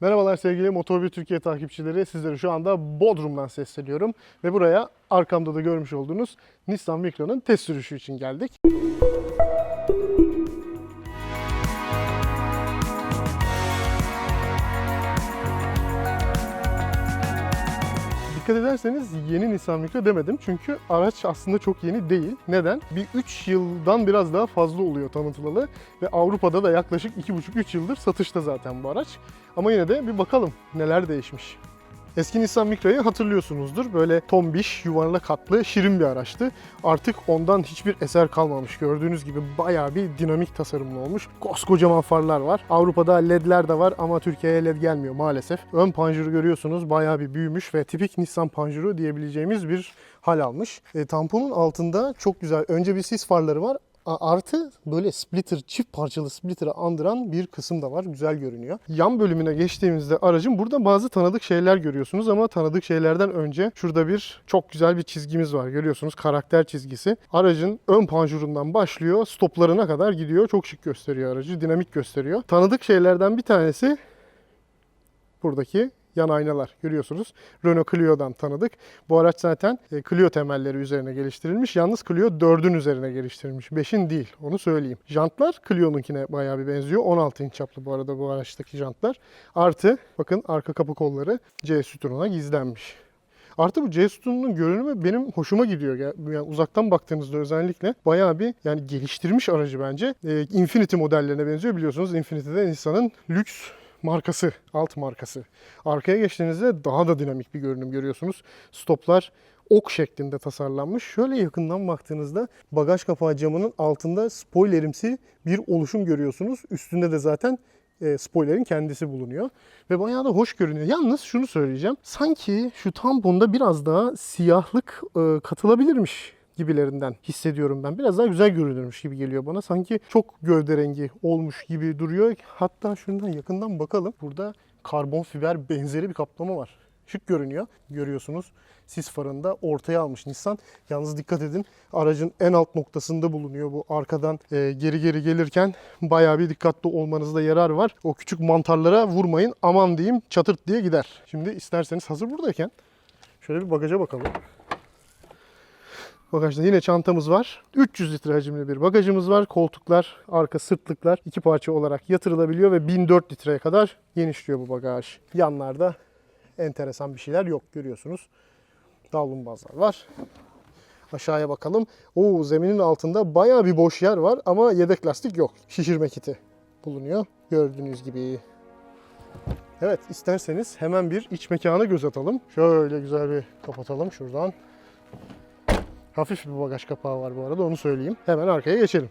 Merhabalar sevgili Motor1 Türkiye takipçileri. Sizlere şu anda Bodrum'dan sesleniyorum. Ve buraya arkamda da görmüş olduğunuz Nissan Micra'nın test sürüşü için geldik. Dikkat ederseniz yeni Nissan Micra demedim. Çünkü araç aslında çok yeni değil. Neden? Bir 3 yıldan biraz daha fazla oluyor tanıtılalı. Ve Avrupa'da da yaklaşık 2,5-3 yıldır satışta zaten bu araç. Ama yine de bir bakalım neler değişmiş. Eski Nissan Micra'yı hatırlıyorsunuzdur. Böyle tombiş, yuvarlak hatlı, şirin bir araçtı. Artık ondan hiçbir eser kalmamış. Gördüğünüz gibi bayağı bir dinamik tasarımlı olmuş. Koskocaman farlar var. Avrupa'da ledler de var ama Türkiye'ye led gelmiyor maalesef. Ön panjuru görüyorsunuz bayağı bir büyümüş ve tipik Nissan panjuru diyebileceğimiz bir hal almış. E, tamponun altında çok güzel. Önce bir sis farları var. Artı böyle splitter, çift parçalı splitter'ı andıran bir kısım da var. Güzel görünüyor. Yan bölümüne geçtiğimizde aracın burada bazı tanıdık şeyler görüyorsunuz ama tanıdık şeylerden önce şurada bir çok güzel bir çizgimiz var. Görüyorsunuz karakter çizgisi. Aracın ön panjurundan başlıyor, stoplarına kadar gidiyor. Çok şık gösteriyor aracı, dinamik gösteriyor. Tanıdık şeylerden bir tanesi buradaki yan aynalar görüyorsunuz. Renault Clio'dan tanıdık. Bu araç zaten e, Clio temelleri üzerine geliştirilmiş. Yalnız Clio 4'ün üzerine geliştirilmiş. 5'in değil onu söyleyeyim. Jantlar Clio'nunkine bayağı bir benziyor. 16 inç çaplı bu arada bu araçtaki jantlar. Artı bakın arka kapı kolları C sütununa gizlenmiş. Artı bu C sütununun görünümü benim hoşuma gidiyor. Ya- Yani uzaktan baktığınızda özellikle bayağı bir yani geliştirmiş aracı bence. Ee, Infiniti modellerine benziyor biliyorsunuz. Infiniti de Nissan'ın lüks markası, alt markası. Arkaya geçtiğinizde daha da dinamik bir görünüm görüyorsunuz. Stoplar ok şeklinde tasarlanmış. Şöyle yakından baktığınızda bagaj kapağı camının altında spoilerimsi bir oluşum görüyorsunuz. Üstünde de zaten e, spoilerin kendisi bulunuyor. Ve bayağı da hoş görünüyor. Yalnız şunu söyleyeceğim. Sanki şu tamponda biraz daha siyahlık e, katılabilirmiş gibilerinden hissediyorum ben. Biraz daha güzel görünürmüş gibi geliyor bana. Sanki çok gövde rengi olmuş gibi duruyor. Hatta şundan yakından bakalım. Burada karbon fiber benzeri bir kaplama var. Şık görünüyor. Görüyorsunuz. Sis farında ortaya almış Nissan. Yalnız dikkat edin aracın en alt noktasında bulunuyor. Bu arkadan e, geri geri gelirken bayağı bir dikkatli olmanızda yarar var. O küçük mantarlara vurmayın. Aman diyeyim çatırt diye gider. Şimdi isterseniz hazır buradayken şöyle bir bagaja bakalım. Bagajda yine çantamız var. 300 litre hacimli bir bagajımız var. Koltuklar, arka sırtlıklar iki parça olarak yatırılabiliyor ve 1004 litreye kadar genişliyor bu bagaj. Yanlarda enteresan bir şeyler yok görüyorsunuz. Davlumbazlar var. Aşağıya bakalım. Oo zeminin altında bayağı bir boş yer var ama yedek lastik yok. Şişirme kiti bulunuyor. Gördüğünüz gibi. Evet isterseniz hemen bir iç mekana göz atalım. Şöyle güzel bir kapatalım şuradan. Hafif bir bagaj kapağı var bu arada onu söyleyeyim. Hemen arkaya geçelim.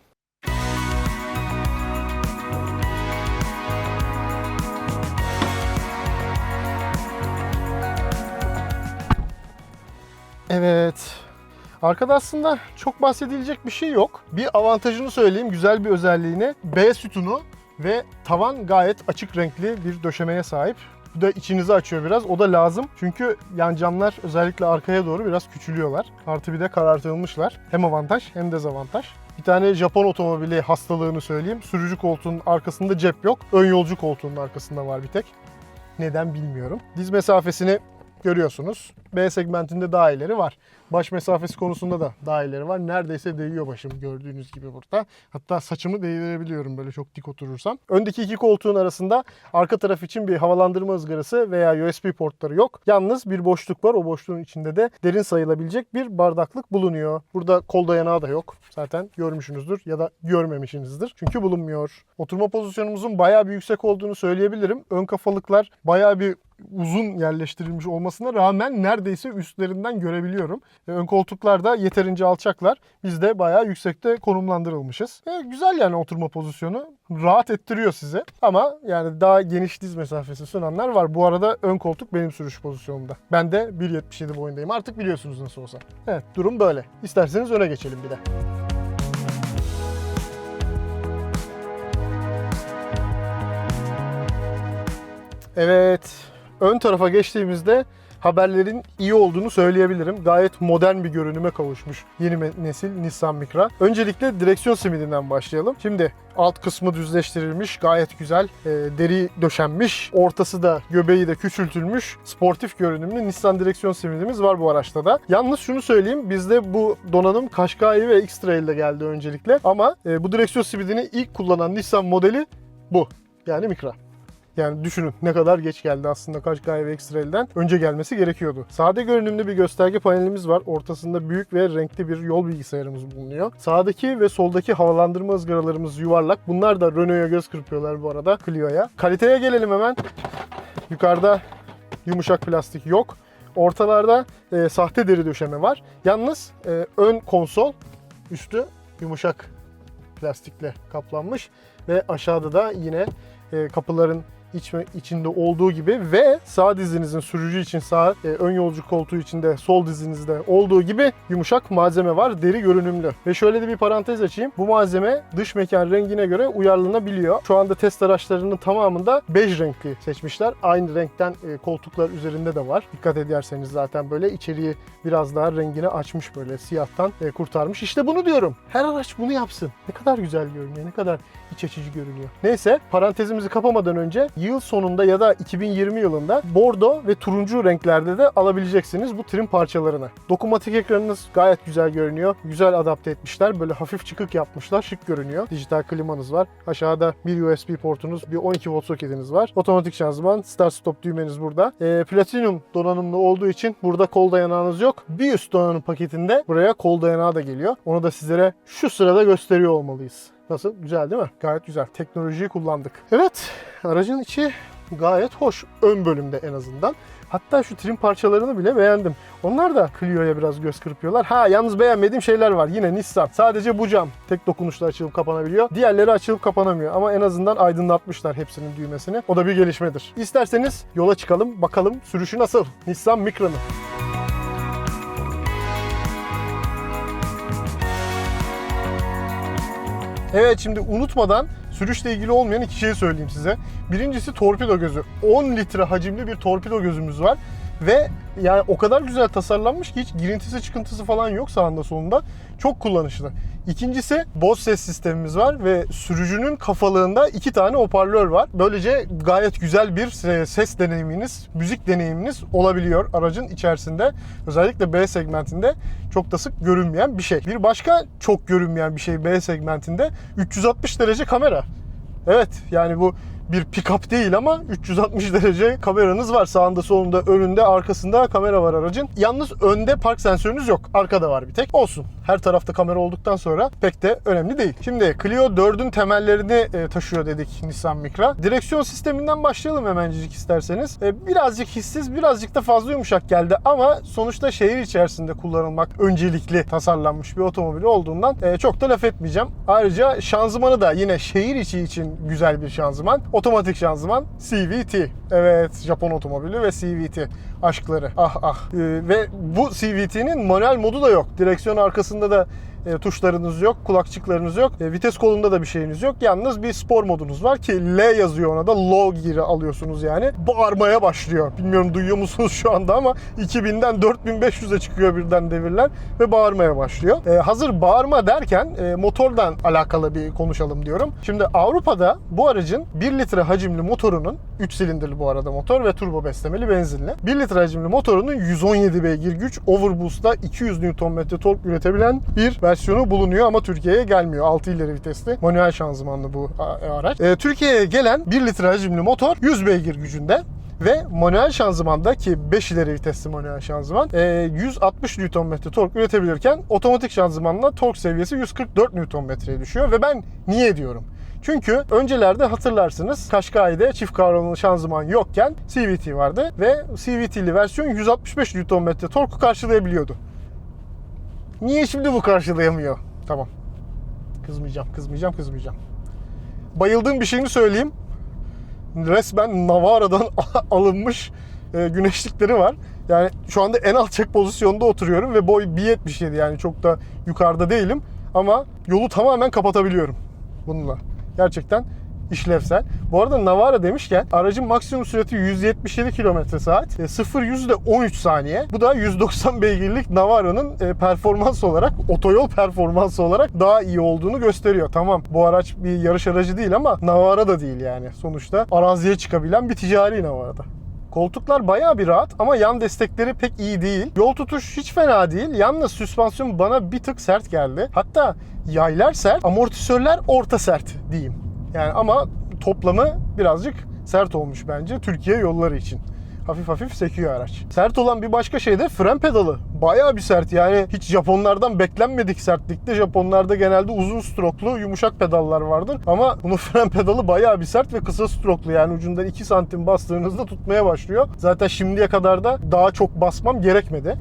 Evet. Arkada aslında çok bahsedilecek bir şey yok. Bir avantajını söyleyeyim, güzel bir özelliğini. B sütunu ve tavan gayet açık renkli bir döşemeye sahip. Bu da içinizi açıyor biraz. O da lazım. Çünkü yan camlar özellikle arkaya doğru biraz küçülüyorlar. Artı bir de karartılmışlar. Hem avantaj hem dezavantaj. Bir tane Japon otomobili hastalığını söyleyeyim. Sürücü koltuğunun arkasında cep yok. Ön yolcu koltuğunun arkasında var bir tek. Neden bilmiyorum. Diz mesafesini görüyorsunuz. B segmentinde daha ileri var. Baş mesafesi konusunda da daha ileri var. Neredeyse değiyor başım gördüğünüz gibi burada. Hatta saçımı değdirebiliyorum böyle çok dik oturursam. Öndeki iki koltuğun arasında arka taraf için bir havalandırma ızgarası veya USB portları yok. Yalnız bir boşluk var. O boşluğun içinde de derin sayılabilecek bir bardaklık bulunuyor. Burada kol dayanağı da yok. Zaten görmüşsünüzdür ya da görmemişsinizdir. Çünkü bulunmuyor. Oturma pozisyonumuzun bayağı bir yüksek olduğunu söyleyebilirim. Ön kafalıklar bayağı bir uzun yerleştirilmiş olmasına rağmen neredeyse üstlerinden görebiliyorum. E, Ön koltuklar da yeterince alçaklar. Biz de bayağı yüksekte konumlandırılmışız. E, güzel yani oturma pozisyonu. Rahat ettiriyor size. Ama yani daha geniş diz mesafesi sunanlar var. Bu arada ön koltuk benim sürüş pozisyonumda. Ben de 1.77 boyundayım. Artık biliyorsunuz nasıl olsa. Evet durum böyle. İsterseniz öne geçelim bir de. Evet. Ön tarafa geçtiğimizde haberlerin iyi olduğunu söyleyebilirim. Gayet modern bir görünüme kavuşmuş yeni nesil Nissan Micra. Öncelikle direksiyon simidinden başlayalım. Şimdi alt kısmı düzleştirilmiş, gayet güzel, e, deri döşenmiş. Ortası da göbeği de küçültülmüş, sportif görünümlü Nissan direksiyon simidimiz var bu araçta da. Yalnız şunu söyleyeyim, bizde bu donanım Qashqai ve X-Trail ile geldi öncelikle. Ama e, bu direksiyon simidini ilk kullanan Nissan modeli bu. Yani Micra. Yani düşünün ne kadar geç geldi aslında Qashqai ve X-Trail'den önce gelmesi gerekiyordu. Sade görünümlü bir gösterge panelimiz var. Ortasında büyük ve renkli bir yol bilgisayarımız bulunuyor. Sağdaki ve soldaki havalandırma ızgaralarımız yuvarlak. Bunlar da Renault'a göz kırpıyorlar bu arada Clio'ya. Kaliteye gelelim hemen. Yukarıda yumuşak plastik yok. Ortalarda e, sahte deri döşeme var. Yalnız e, ön konsol üstü yumuşak plastikle kaplanmış ve aşağıda da yine e, kapıların iç, içinde olduğu gibi ve sağ dizinizin sürücü için sağ, e, ön yolcu koltuğu içinde sol dizinizde olduğu gibi yumuşak malzeme var. Deri görünümlü. Ve şöyle de bir parantez açayım. Bu malzeme dış mekan rengine göre uyarlanabiliyor. Şu anda test araçlarının tamamında bej renkli seçmişler. Aynı renkten e, koltuklar üzerinde de var. Dikkat ederseniz zaten böyle içeriği biraz daha rengini açmış böyle siyahtan e, kurtarmış. İşte bunu diyorum. Her araç bunu yapsın. Ne kadar güzel görünüyor. Ne kadar iç açıcı görünüyor. Neyse parantezimizi kapamadan önce yıl sonunda ya da 2020 yılında bordo ve turuncu renklerde de alabileceksiniz bu trim parçalarını. Dokunmatik ekranınız gayet güzel görünüyor. Güzel adapte etmişler. Böyle hafif çıkık yapmışlar. Şık görünüyor. Dijital klimanız var. Aşağıda bir USB portunuz, bir 12 volt soketiniz var. Otomatik şanzıman, start stop düğmeniz burada. E, platinum donanımlı olduğu için burada kol dayanağınız yok. Bir üst donanım paketinde buraya kol dayanağı da geliyor. Onu da sizlere şu sırada gösteriyor olmalıyız. Nasıl? Güzel değil mi? Gayet güzel. Teknolojiyi kullandık. Evet, aracın içi gayet hoş. Ön bölümde en azından. Hatta şu trim parçalarını bile beğendim. Onlar da Clio'ya biraz göz kırpıyorlar. Ha yalnız beğenmediğim şeyler var. Yine Nissan. Sadece bu cam tek dokunuşla açılıp kapanabiliyor. Diğerleri açılıp kapanamıyor. Ama en azından aydınlatmışlar hepsinin düğmesini. O da bir gelişmedir. İsterseniz yola çıkalım. Bakalım sürüşü nasıl? Nissan Micra'nın. Evet şimdi unutmadan sürüşle ilgili olmayan iki şey söyleyeyim size. Birincisi torpido gözü. 10 litre hacimli bir torpido gözümüz var. Ve yani o kadar güzel tasarlanmış ki hiç girintisi çıkıntısı falan yok sağında solunda. Çok kullanışlı. İkincisi Bose ses sistemimiz var ve sürücünün kafalığında iki tane hoparlör var. Böylece gayet güzel bir ses deneyiminiz, müzik deneyiminiz olabiliyor aracın içerisinde. Özellikle B segmentinde çok da sık görünmeyen bir şey. Bir başka çok görünmeyen bir şey B segmentinde 360 derece kamera. Evet yani bu bir pick-up değil ama 360 derece kameranız var. Sağında, solunda, önünde, arkasında kamera var aracın. Yalnız önde park sensörünüz yok. Arkada var bir tek. Olsun. Her tarafta kamera olduktan sonra pek de önemli değil. Şimdi Clio 4'ün temellerini e, taşıyor dedik Nissan Micra. Direksiyon sisteminden başlayalım hemencik isterseniz. E, birazcık hissiz, birazcık da fazla yumuşak geldi ama sonuçta şehir içerisinde kullanılmak öncelikli tasarlanmış bir otomobil olduğundan e, çok da laf etmeyeceğim. Ayrıca şanzımanı da yine şehir içi için güzel bir şanzıman. Otomatik şanzıman CVT. Evet Japon otomobili ve CVT aşkları. Ah ah. Ee, ve bu CVT'nin manuel modu da yok. Direksiyon arkasında da e, tuşlarınız yok, kulakçıklarınız yok. E, vites kolunda da bir şeyiniz yok. Yalnız bir spor modunuz var ki L yazıyor ona da. Low gear'ı alıyorsunuz yani. Bağırmaya başlıyor. Bilmiyorum duyuyor musunuz şu anda ama 2000'den 4500'e çıkıyor birden devirler ve bağırmaya başlıyor. E, hazır bağırma derken e, motordan alakalı bir konuşalım diyorum. Şimdi Avrupa'da bu aracın 1 litre hacimli motorunun 3 silindirli bu arada motor ve turbo beslemeli benzinli. 1 litre hacimli motorunun 117 beygir güç, overboost'ta 200 Nm tork üretebilen bir versiyonu bulunuyor ama Türkiye'ye gelmiyor. 6 ileri vitesli manuel şanzımanlı bu a- araç. Ee, Türkiye'ye gelen 1 litre hacimli motor 100 beygir gücünde ve manuel şanzımanda ki 5 ileri vitesli manuel şanzıman e, 160 Nm tork üretebilirken otomatik şanzımanla tork seviyesi 144 Nm'ye düşüyor ve ben niye diyorum? Çünkü öncelerde hatırlarsınız Qashqai'de çift kavramlı şanzıman yokken CVT vardı ve CVT'li versiyon 165 Nm torku karşılayabiliyordu. Niye şimdi bu karşılayamıyor? Tamam. Kızmayacağım, kızmayacağım, kızmayacağım. Bayıldığım bir şeyini söyleyeyim. Resmen Navara'dan alınmış e, güneşlikleri var. Yani şu anda en alçak pozisyonda oturuyorum ve boy 1.77 yani çok da yukarıda değilim. Ama yolu tamamen kapatabiliyorum bununla. Gerçekten işlevsel. Bu arada Navara demişken aracın maksimum sürati 177 km saat. 0-100 de 13 saniye. Bu da 190 beygirlik Navara'nın e, performans olarak, otoyol performansı olarak daha iyi olduğunu gösteriyor. Tamam bu araç bir yarış aracı değil ama Navara da değil yani. Sonuçta araziye çıkabilen bir ticari Navara'da. Koltuklar bayağı bir rahat ama yan destekleri pek iyi değil. Yol tutuş hiç fena değil. Yalnız süspansiyon bana bir tık sert geldi. Hatta yaylar sert, amortisörler orta sert diyeyim. Yani ama toplamı birazcık sert olmuş bence Türkiye yolları için. Hafif hafif sekiyor araç. Sert olan bir başka şey de fren pedalı. Bayağı bir sert yani hiç Japonlardan beklenmedik sertlikte. Japonlarda genelde uzun stroklu yumuşak pedallar vardır. Ama bunun fren pedalı bayağı bir sert ve kısa stroklu yani ucundan 2 santim bastığınızda tutmaya başlıyor. Zaten şimdiye kadar da daha çok basmam gerekmedi.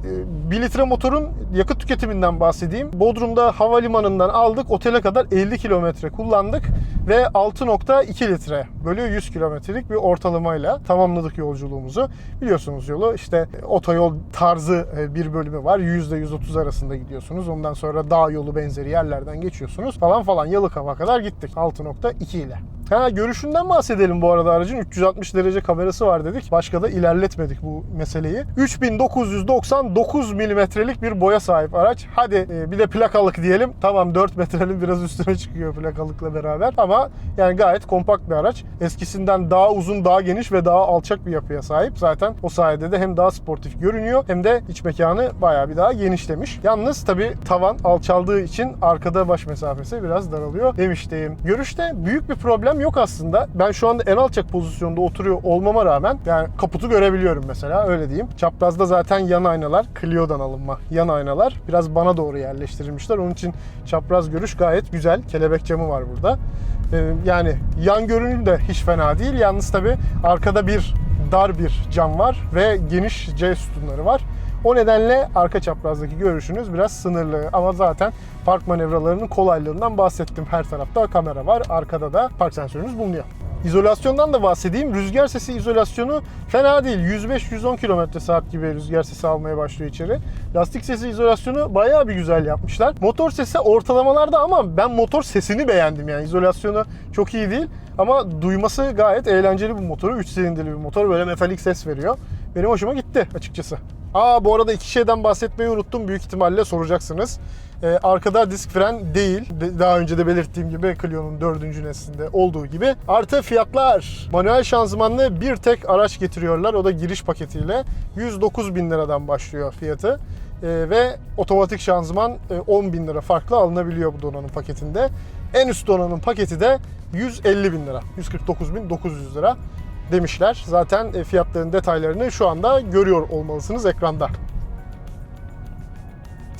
1 litre motorun yakıt tüketiminden bahsedeyim. Bodrum'da havalimanından aldık otele kadar 50 kilometre kullandık ve 6.2 litre bölü 100 kilometrelik bir ortalamayla tamamladık yolculuğumuzu. Biliyorsunuz yolu işte otoyol tarzı e, bir bölümü var. %130 arasında gidiyorsunuz. Ondan sonra dağ yolu benzeri yerlerden geçiyorsunuz falan falan. Yalıkava kadar gittik 6.2 ile. Ha görüşünden bahsedelim bu arada aracın 360 derece kamerası var dedik. Başka da ilerletmedik bu meseleyi. 3999 milimetrelik bir boya sahip araç. Hadi e, bir de plakalık diyelim. Tamam 4 metrenin biraz üstüne çıkıyor plakalıkla beraber. Ama yani gayet kompakt bir araç. Eskisinden daha uzun, daha geniş ve daha alçak bir yapıya sahip. Zaten o sayede de hem daha sportif görünüyor hem de iç mekanı bayağı bir daha genişlemiş. Yalnız tabi tavan alçaldığı için arkada baş mesafesi biraz daralıyor demiştim. Görüşte büyük bir problem yok aslında. Ben şu anda en alçak pozisyonda oturuyor olmama rağmen yani kaputu görebiliyorum mesela öyle diyeyim. Çaprazda zaten yan aynalar Clio'dan alınma yan aynalar biraz bana doğru yerleştirilmişler. Onun için çapraz görüş gayet güzel. Kelebek camı var burada. Ee, yani yan görünüm de hiç fena değil. Yalnız tabi arkada bir dar bir cam var ve geniş C sütunları var. O nedenle arka çaprazdaki görüşünüz biraz sınırlı ama zaten park manevralarının kolaylığından bahsettim. Her tarafta kamera var, arkada da park sensörünüz bulunuyor. İzolasyondan da bahsedeyim. Rüzgar sesi izolasyonu fena değil. 105-110 km saat gibi rüzgar sesi almaya başlıyor içeri. Lastik sesi izolasyonu bayağı bir güzel yapmışlar. Motor sesi ortalamalarda ama ben motor sesini beğendim yani. İzolasyonu çok iyi değil ama duyması gayet eğlenceli bir motoru. 3 silindirli bir motor böyle metalik ses veriyor. Benim hoşuma gitti açıkçası. Aa bu arada iki şeyden bahsetmeyi unuttum. Büyük ihtimalle soracaksınız. Ee, arkada disk fren değil. De- daha önce de belirttiğim gibi Clio'nun dördüncü neslinde olduğu gibi. Artı fiyatlar. Manuel şanzımanlı bir tek araç getiriyorlar. O da giriş paketiyle. 109 bin liradan başlıyor fiyatı. Ee, ve otomatik şanzıman e, 10 bin lira farklı alınabiliyor bu donanım paketinde. En üst donanım paketi de 150 bin lira. 149 bin 900 lira demişler. Zaten e, fiyatların detaylarını şu anda görüyor olmalısınız ekranda.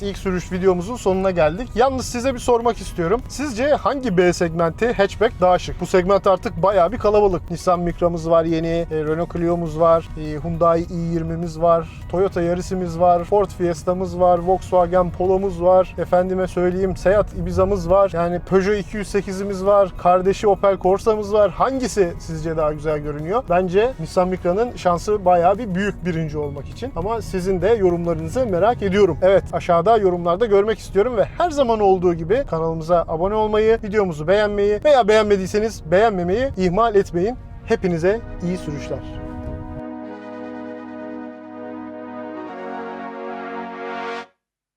İlk sürüş videomuzun sonuna geldik. Yalnız size bir sormak istiyorum. Sizce hangi B segmenti hatchback daha şık? Bu segment artık bayağı bir kalabalık. Nissan Micra'mız var yeni, e, Renault Clio'muz var, e, Hyundai i20'miz var, Toyota Yaris'imiz var, Ford Fiesta'mız var, Volkswagen Polo'muz var, efendime söyleyeyim Seat Ibiza'mız var, yani Peugeot 208'imiz var, kardeşi Opel Corsa'mız var. Hangisi sizce daha güzel görünüyor? Bence Nissan Micra'nın şansı bayağı bir büyük birinci olmak için. Ama sizin de yorumlarınızı merak ediyorum. Evet aşağıda yorumlarda görmek istiyorum ve her zaman olduğu gibi kanalımıza abone olmayı, videomuzu beğenmeyi veya beğenmediyseniz beğenmemeyi ihmal etmeyin. Hepinize iyi sürüşler.